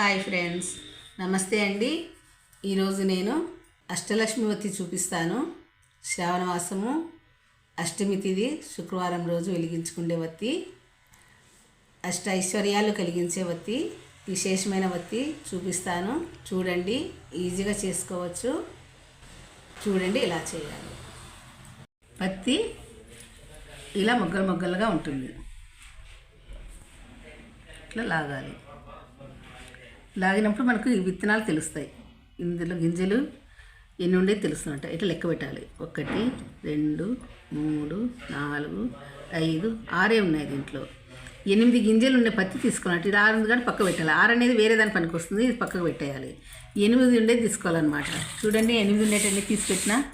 Hi friends. నమస్తే అండి. ఈరోజు నేను అష్టలక్ష్మి వత్తి చూపిస్తాను. శ్రావణ మాసము అష్టమి తిది శుక్రవారం రోజు వెలిగించుకునే వత్తి అష్ట ఐశ్వర్యాలు కలిగించే వత్తి విశేషమైన వత్తి చూపిస్తాను. చూడండి ఈజీగా చేసుకోవచ్చు. చూడండి ఇలా చేయాలి. పత్తి ఇలా మొగ్గలు మొగ్గలుగా ఉంటుంది. ఇట్లా లాగాలి. లాగినప్పుడు మనకు ఈ విత్తనాలు తెలుస్తాయి. ఇందులో గింజలు ఎన్ని ఉండే తెలుస్తుంట ఇట్లా లెక్క పెట్టాలి. ఒకటి రెండు మూడు నాలుగు ఐదు ఆరే ఉన్నాయి దీంట్లో. ఎనిమిది గింజలు ఉండే పత్తి తీసుకున్నట్టు ఇది ఆరు ఉంది కానీ పక్క పెట్టాలి. ఆరు అనేది వేరే దాని పనికి వస్తుంది. ఇది పక్కకు పెట్టేయాలి. ఎనిమిది ఉండేది తీసుకోవాలన్నమాట. చూడండి ఎనిమిది ఉండేటన్నీ తీసుకెట్టిన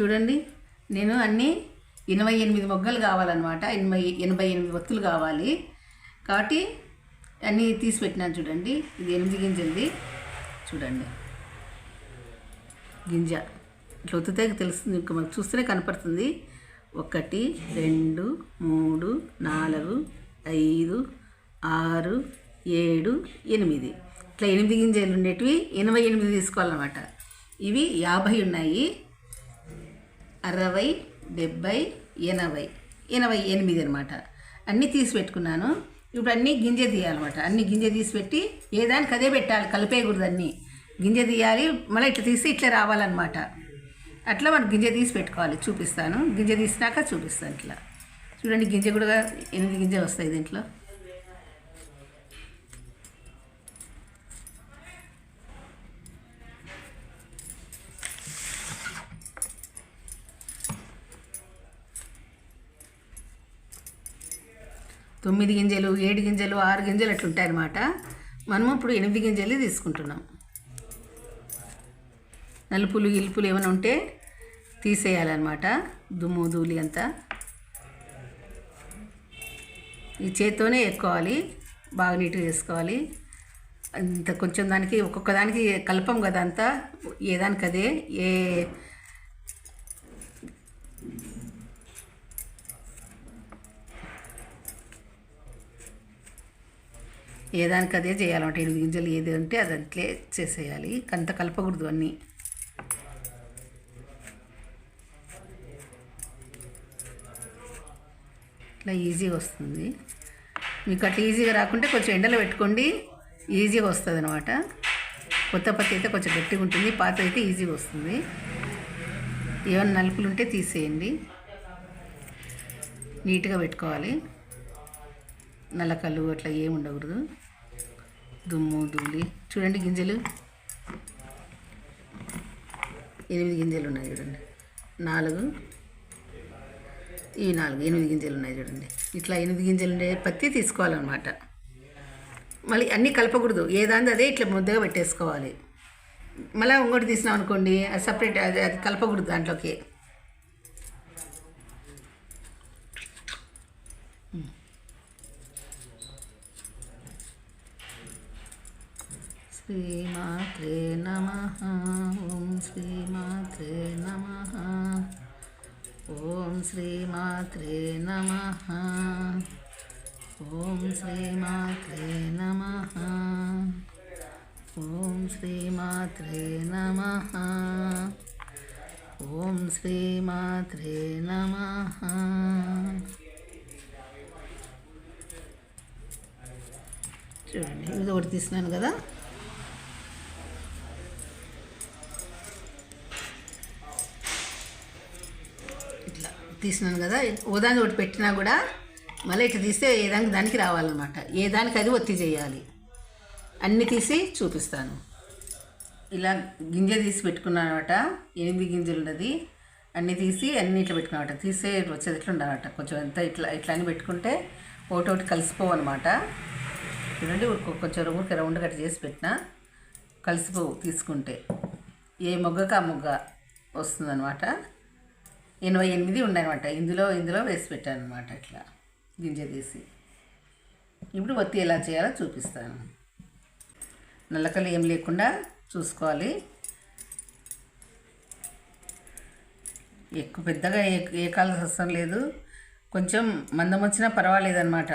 చూడండి నేను అన్నీ ఎనభై ఎనిమిది మొగ్గలు కావాలన్నమాట. ఎనభై ఎనభై ఎనిమిది ఒత్తులు కావాలి. కాబట్టి అన్నీ తీసి పెట్టినాను చూడండి. ఇది ఎనిమిది గింజలది చూడండి. గింజ. ఇట్లా ఒత్తితే తెలుస్తుంది. ఇంకా మనకు చూస్తేనే కనపడుతుంది. ఒకటి రెండు మూడు నాలుగు ఐదు ఆరు ఏడు ఎనిమిది. ఇట్లా ఎనిమిది గింజలు ఉండేటివి ఎనభై ఎనిమిది తీసుకోవాలన్నమాట. ఇవి యాభై ఉన్నాయి. అరవై డెబ్భై ఎనభై. ఎనభై ఎనిమిది అనమాట అన్నీ తీసి పెట్టుకున్నాను. ఇప్పుడు అన్నీ గింజ తీయాలన్నమాట. అన్ని గింజ తీసి పెట్టి ఏ దానికి అదే పెట్టాలి కలిపేయకూడదు అన్నీ. గింజ తీయాలి మళ్ళీ ఇట్లా తీసి ఇట్లా రావాలన్నమాట. అట్లా మనం గింజ తీసి పెట్టుకోవాలి చూపిస్తాను. గింజ తీసినాక చూపిస్తాను ఇట్లా. చూడండి గింజ కూడా ఎనిమిది గింజలు వస్తాయి దీంట్లో? తొమ్మిది గింజలు ఏడు గింజలు ఆరు గింజలు అట్లా ఉంటాయి మనము ఇప్పుడు ఎనిమిది గింజలు తీసుకుంటున్నాం. నలుపులు ఇలుపులు ఏమైనా ఉంటే తీసేయాలన్నమాట. దుమ్ము ధూళి అంతా. ఈ చేత్తోనే ఎక్కువాలి బాగా నీట్గా వేసుకోవాలి అంత కొంచెం దానికి ఒక్కొక్క దానికి కలపం కదా అంతా. ఏ దానికి అదే ఏ ఏ దానికి అదే చేయాలన్నమాట ఎనిమిది గింజలు ఏది ఉంటే అది అట్లే చేసేయాలి. కంత కలపకూడదు అన్నీ. ఇట్లా ఈజీగా వస్తుంది. మీకు అట్లా ఈజీగా రాకుంటే కొంచెం ఎండలో పెట్టుకోండి. ఈజీగా వస్తుంది అనమాట కొత్త పత్తి అయితే కొంచెం గట్టిగా ఉంటుంది. పాత అయితే ఈజీగా వస్తుంది. ఏమైనా నలుపులు ఉంటే తీసేయండి. నీట్గా పెట్టుకోవాలి. నలకలు అట్లా ఏమి ఉండకూడదు. దుమ్ము ధూళి. చూడండి గింజలు. ఎనిమిది గింజలు ఉన్నాయి చూడండి. నాలుగు. ఇవి నాలుగు ఎనిమిది గింజలు ఉన్నాయి చూడండి. ఇట్లా ఎనిమిది గింజలు ఉండే పత్తి తీసుకోవాలన్నమాట. మళ్ళీ అన్నీ కలపకూడదు. ఏదాంది అదే ఇట్లా ముద్దగా పెట్టేసుకోవాలి. మళ్ళీ ఇంకోటి తీసినాం అనుకోండి అది సపరేట్ అది అది కలపకూడదు దాంట్లోకి. శ్రీమాత్రే నమ. ఓం శ్రీమాత్రే నమ. ఓం శ్రీమాత్రే నమ. ఓం శ్రీమాత్రే నమ. ఓం శ్రీమాత్రే నమ. ఓం శ్రీమాత్రే నమ. చూడండి ఇది ఒకటి తీసినాను కదా ఇట్లా తీసినాను కదా ఓదానికి ఒకటి పెట్టినా కూడా మళ్ళీ ఇట్లా తీస్తే ఏ దానికి దానికి రావాలన్నమాట. ఏ దానికి అది ఒత్తి చేయాలి. అన్నీ తీసి చూపిస్తాను. ఇలా గింజ తీసి పెట్టుకున్నాను అనమాట ఎనిమిది గింజలు ఉన్నది. అన్నీ తీసి అన్నీ ఇట్లా పెట్టుకున్నమాట తీసే వచ్చేది ఇట్లా ఉండాలన్నమాట. కొంచెం ఎంత ఇట్లా ఇట్లా అని పెట్టుకుంటే ఒకటి ఒకటి కలిసిపోవన్నమాట. చూడండి కొంచెం ఊరికి రౌండ్ కట్ చేసి పెట్టిన కలిసిపోవు తీసుకుంటే. ఏ మొగ్గకు ఆ మొగ్గ వస్తుందన్నమాట. ఎనభై ఎనిమిది ఉండనమాట ఇందులో ఇందులో వేసి పెట్టాను అనమాట ఇట్లా గింజ తీసి. ఇప్పుడు ఒత్తి ఎలా చేయాలో చూపిస్తాను. నల్లకలు ఏం లేకుండా చూసుకోవాలి. ఎక్కువ పెద్దగా ఏ ఏ కాలం అవసరం లేదు. కొంచెం మందం వచ్చినా పర్వాలేదన్నమాట.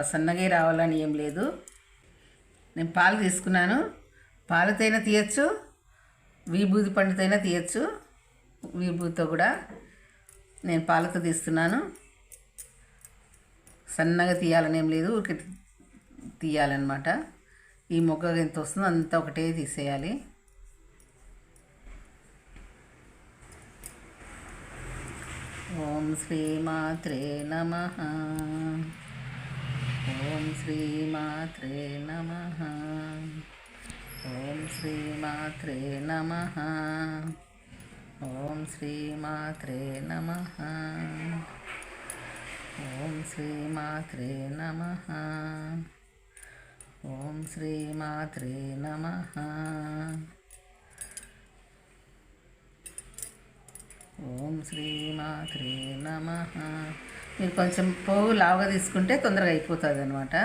సన్నగా రావాలని ఏం లేదు. నేను పాలు తీసుకున్నాను. పాలతైనా తీయచ్చు. విభూతి పండుతైనా తీయచ్చు. విభూతితో కూడా నేను పాలతో తీస్తున్నాను. సన్నగా తీయాలని ఏం లేదు ఊరికి తీయాలన్నమాట. ఈ మొగ్గ ఎంత వస్తుందో అంత ఒకటే తీసేయాలి. ఓం శ్రీమాత్రే నమ. ఓం శ్రీమాత్రే నమ. ఓం శ్రీమాత్రే నమ. ఓం శ్రీమాత్రే నమ. ఓం శ్రీమాత్రే నమ. ఓం శ్రీమాత్రే నమ. ఓం శ్రీమాత్రే నమ. మీరు కొంచెం పువ్వు లావుగా తీసుకుంటే తొందరగా అయిపోతుంది అనమాట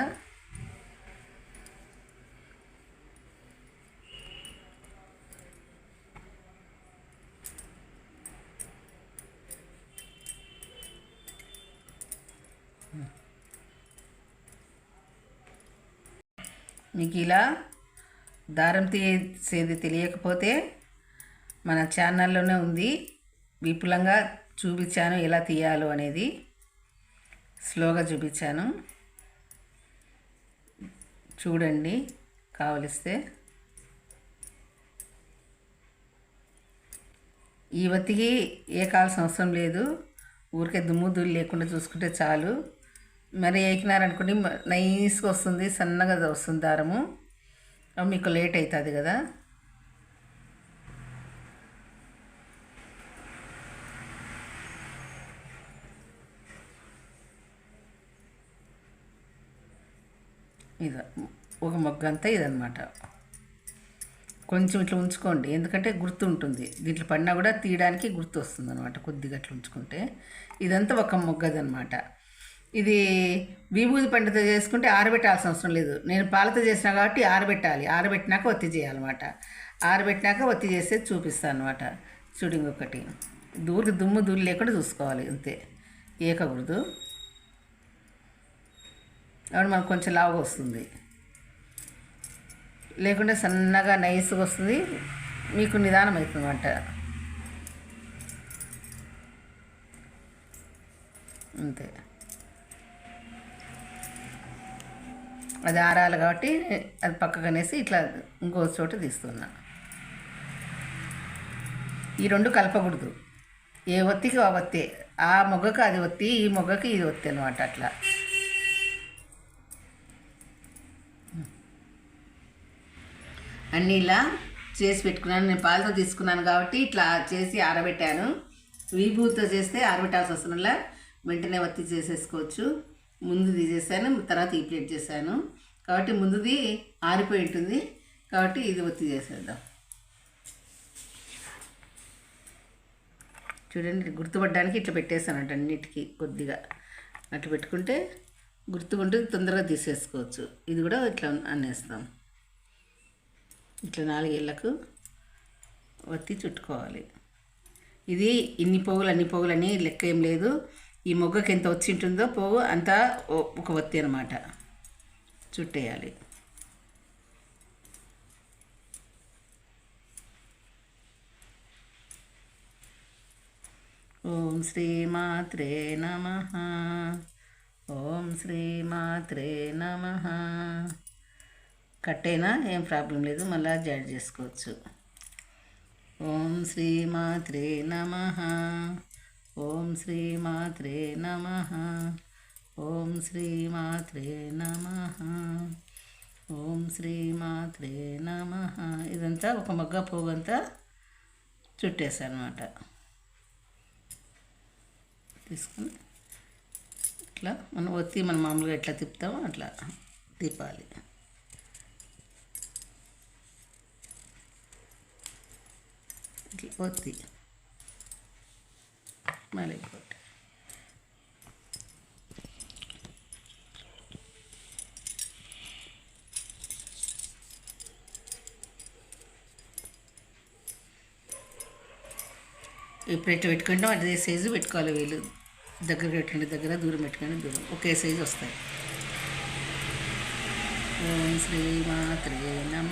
మీకు ఇలా దారం తీసేది తెలియకపోతే మన ఛానల్లోనే ఉంది. విపులంగా చూపించాను ఎలా తీయాలో అనేది. స్లోగా చూపించాను. చూడండి కావలిస్తే. ఈ వత్తికి ఏ కావాల్సిన అవసరం లేదు. ఊరికే దుమ్ము దుల్లు లేకుండా చూసుకుంటే చాలు. మరి ఏకినారనుకోండి మ- నైస్గా వస్తుంది సన్నగా వస్తుంది దారము. అవి మీకు లేట్ అవుతుంది కదా. ఇది ఒక మొగ్గ అంతా ఇదనమాట కొంచెం ఇట్లా ఉంచుకోండి. ఎందుకంటే గుర్తు ఉంటుంది దీంట్లో పడినా కూడా తీయడానికి గుర్తు వస్తుంది అనమాట కొద్దిగా అట్లా ఉంచుకుంటే. ఇదంతా ఒక మొగ్గదనమాట ఇది విభూతి పంటతో చేసుకుంటే ఆరబెట్టాల్సిన అవసరం లేదు. నేను పాలతో చేసిన కాబట్టి ఆరబెట్టాలి. ఆరబెట్టినాక ఒత్తి చేయాలన్నమాట. ఆరబెట్టినాక ఒత్తి చేస్తే చూపిస్తాను అనమాట చూడింగ్ ఒకటి దూరికి దుమ్ము దూరి లేకుండా చూసుకోవాలి. అంతే. ఏకకూడదు. అప్పుడు మనకు కొంచెం లావుగా వస్తుంది. లేకుంటే సన్నగా నైస్గా వస్తుంది. మీకు నిదానం అవుతుంది వంట అంతే. అది ఆరాలి కాబట్టి అది పక్కకనేసి ఇట్లా ఇంకో చోట తీస్తున్నా. ఈ రెండు కలపకూడదు. ఏ ఒత్తికి ఆ ఒత్తి ఆ మొగ్గకు అది ఒత్తి ఈ మొగ్గకి ఇది ఒత్తి అనమాట అట్లా. అన్నీ ఇలా చేసి పెట్టుకున్నాను. నేను పాలతో తీసుకున్నాను కాబట్టి ఇట్లా చేసి ఆరబెట్టాను. విభూతితో చేస్తే ఆరబెట్టాల్సిన అవసరం వెంటనే వత్తి చేసేసుకోవచ్చు. ముందు తీసేసాను తర్వాత ఈ ప్లేట్ చేశాను. కాబట్టి ముందుది ఆరిపోయి ఉంటుంది. కాబట్టి ఇది ఒత్తి చేసేద్దాం. చూడండి గుర్తుపడడానికి ఇట్లా పెట్టేసానంట అన్నిటికీ కొద్దిగా. అట్లా పెట్టుకుంటే గుర్తుకుంటే తొందరగా తీసేసుకోవచ్చు. ఇది కూడా ఇట్లా అన్నేస్తాం ఇట్లా నాలుగేళ్ళకు వత్తి చుట్టుకోవాలి. ఇది ఇన్ని పోగులు అన్ని పోగులు అని లెక్క ఏం లేదు. ఈ మొగ్గకి ఎంత వచ్చి ఉంటుందో పోగు అంతా ఒక వత్తి అనమాట చుట్టేయాలి. ఓం శ్రీమాత్రే నమ. ఓం శ్రీమాత్రే నమ. కట్టైనా? ఏం ప్రాబ్లం లేదు మళ్ళీ జాయిన్ చేసుకోవచ్చు. ఓం శ్రీమాత్రే నమ. ఓం శ్రీమాత్రే నమ. ఓం శ్రీమాత్రే నమ. ఓం శ్రీమాత్రే నమ. ఇదంతా ఒక మగ్గ పోగంతా చుట్టేసాను అనమాట తీసుకొని ఇట్లా మనం ఒత్తి మనం మామూలుగా ఎట్లా తిప్పుతామో అట్లా తిప్పాలి. ఇట్లా ఒత్తి. మళ్ళీ. ఇప్పుడు ఇట్లా పెట్టుకుంటాం అదే సైజు పెట్టుకోవాలి వీళ్ళు. దగ్గర పెట్టండి దగ్గర దూరం పెట్టుకోండి దూరం. ఒకే సైజు వస్తాయి. ఓం శ్రీ మాత్రే నమ.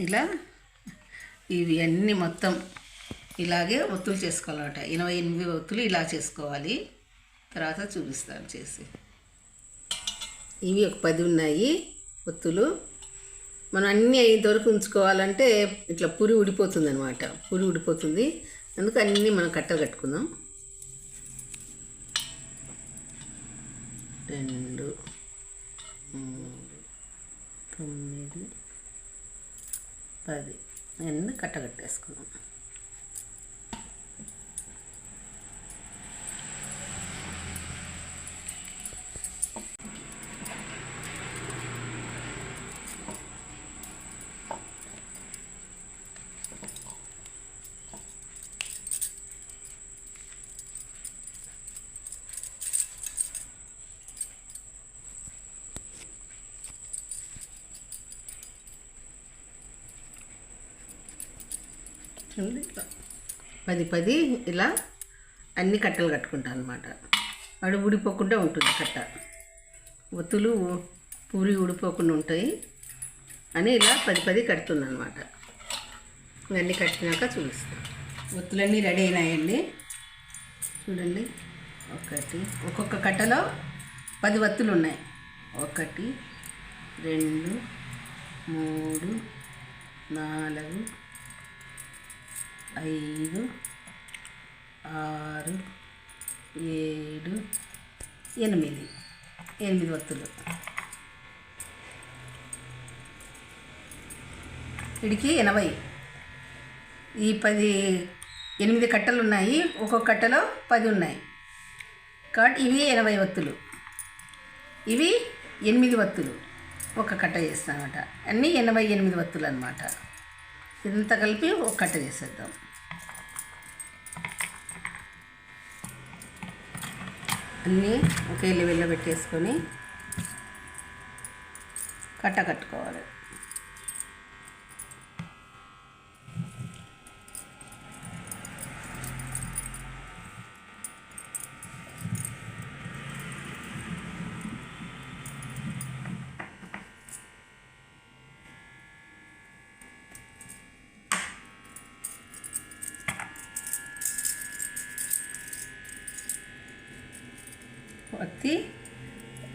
ఇలా ఇవి అన్నీ మొత్తం ఇలాగే ఒత్తులు చేసుకోవాలన్నమాట. ఎనభై ఎనిమిది ఒత్తులు ఇలా చేసుకోవాలి. తర్వాత చూపిస్తాను చేసి. ఇవి ఒక పది ఉన్నాయి ఒత్తులు. మనం అన్నీ అయ్యేంత ఉంచుకోవాలంటే ఇట్లా పురి ఉడిపోతుంది అనమాట పురి ఉడిపోతుంది అందుకు అన్నీ మనం కట్టలు కట్టుకుందాం. రెండు మూడు తొమ్మిది అది. అన్నీ కట్టగట్టేసుకున్నాం. చూడండి ఇట్లా. పది పది ఇలా అన్ని కట్టలు కట్టుకుంటాను అనమాట అడు ఊడిపోకుండా ఉంటుంది కట్ట. ఒత్తులు పూరి ఊడిపోకుండా ఉంటాయి అని ఇలా పది పది కడుతున్నాను అనమాట ఇవన్నీ కట్టినాక చూపిస్తాను ఒత్తులన్నీ రెడీ అయినాయండి. చూడండి. ఒకటి ఒక్కొక్క కట్టలో పది వత్తులు ఉన్నాయి. ఒకటి రెండు మూడు నాలుగు ఐదు ఆరు ఏడు ఎనిమిది. ఎనిమిది వత్తులు ఇడికి ఎనభై. ఈ పది ఎనిమిది కట్టలు ఉన్నాయి ఒక్కొక్క కట్టలో పది ఉన్నాయి. కాబట్టి ఇవి ఎనభై వత్తులు ఇవి ఎనిమిది వత్తులు ఒక కట్ట చేస్తానమాట. అన్నీ ఎనభై ఎనిమిది వత్తులు అనమాట ఇదంతా కలిపి ఒక కట్ట చేసేద్దాం. అన్నీ ఒకే లెవెల్లో పెట్టేసుకొని కట్ట కట్టుకోవాలి వత్తి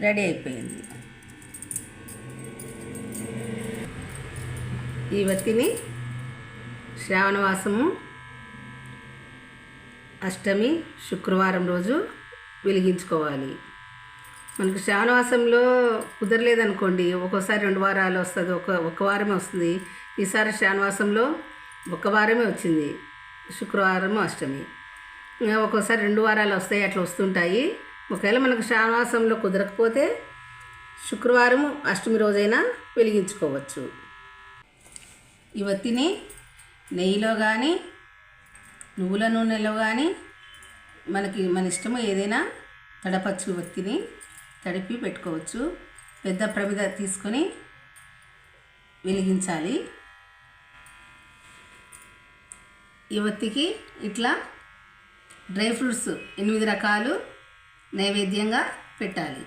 రెడీ అయిపోయింది. ఈ వత్తిని శ్రావణవాసము అష్టమి శుక్రవారం రోజు వెలిగించుకోవాలి. మనకు శ్రావణవాసంలో కుదరలేదనుకోండి ఒక్కోసారి రెండు వారాలు వస్తుంది ఒక ఒక వారమే వస్తుంది. ఈసారి శ్రావణవాసంలో ఒక వారమే వచ్చింది శుక్రవారము అష్టమి. ఒక్కోసారి రెండు వారాలు వస్తాయి అట్లా వస్తుంటాయి. ఒకవేళ మనకు శ్రావణవాసంలో కుదరకపోతే శుక్రవారం అష్టమి రోజైనా వెలిగించుకోవచ్చు. ఈ వత్తిని నెయ్యిలో కానీ నువ్వుల నూనెలో కానీ మనకి మన ఇష్టము ఏదైనా తడపచ్చు వత్తిని తడిపి పెట్టుకోవచ్చు. పెద్ద ప్రమిద తీసుకొని వెలిగించాలి. ఈ వత్తికి ఇట్లా డ్రై ఫ్రూట్స్ ఎనిమిది రకాలు నైవేద్యంగా పెట్టాలి.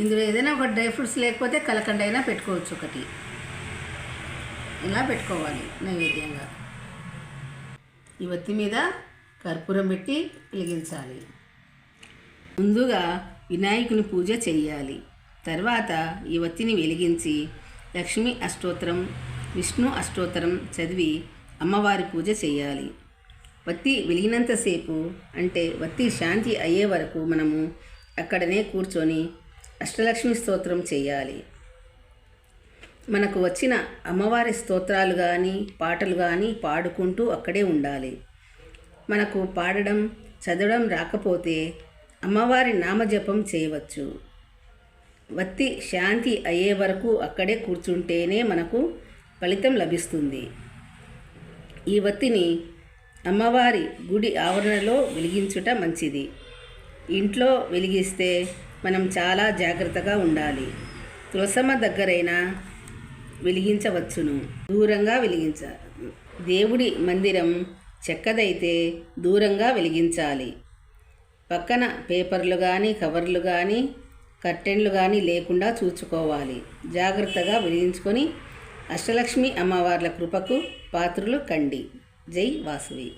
ఇందులో ఏదైనా ఒక డ్రై ఫ్రూట్స్ లేకపోతే కలకండ అయినా పెట్టుకోవచ్చు ఒకటి. ఇలా పెట్టుకోవాలి నైవేద్యంగా. ఈ వత్తి మీద కర్పూరం పెట్టి వెలిగించాలి. ముందుగా వినాయకుని పూజ చేయాలి తర్వాత ఈ వత్తిని వెలిగించి లక్ష్మీ అష్టోత్తరం విష్ణు అష్టోత్తరం చదివి అమ్మవారి పూజ చేయాలి వత్తి వెలిగినంతసేపు అంటే వత్తి శాంతి అయ్యే వరకు మనము అక్కడనే కూర్చొని అష్టలక్ష్మి స్తోత్రం చేయాలి. మనకు వచ్చిన అమ్మవారి స్తోత్రాలు కానీ పాటలు కానీ పాడుకుంటూ అక్కడే ఉండాలి. మనకు పాడడం చదవడం రాకపోతే అమ్మవారి నామజపం చేయవచ్చు. వత్తి శాంతి అయ్యే వరకు అక్కడే కూర్చుంటేనే మనకు ఫలితం లభిస్తుంది. ఈ వత్తిని అమ్మవారి గుడి ఆవరణలో వెలిగించుట మంచిది. ఇంట్లో వెలిగిస్తే మనం చాలా జాగ్రత్తగా ఉండాలి. తులసమ్మ దగ్గరైనా వెలిగించవచ్చును. దూరంగా వెలిగించ దేవుడి మందిరం చెక్కదైతే దూరంగా వెలిగించాలి. పక్కన పేపర్లు కానీ కవర్లు కానీ కర్టెన్లు కానీ లేకుండా చూసుకోవాలి జాగ్రత్తగా వెలిగించుకొని అష్టలక్ష్మి అమ్మవార్ల కృపకు పాత్రలు కండి. ஜெய் வாசுவி.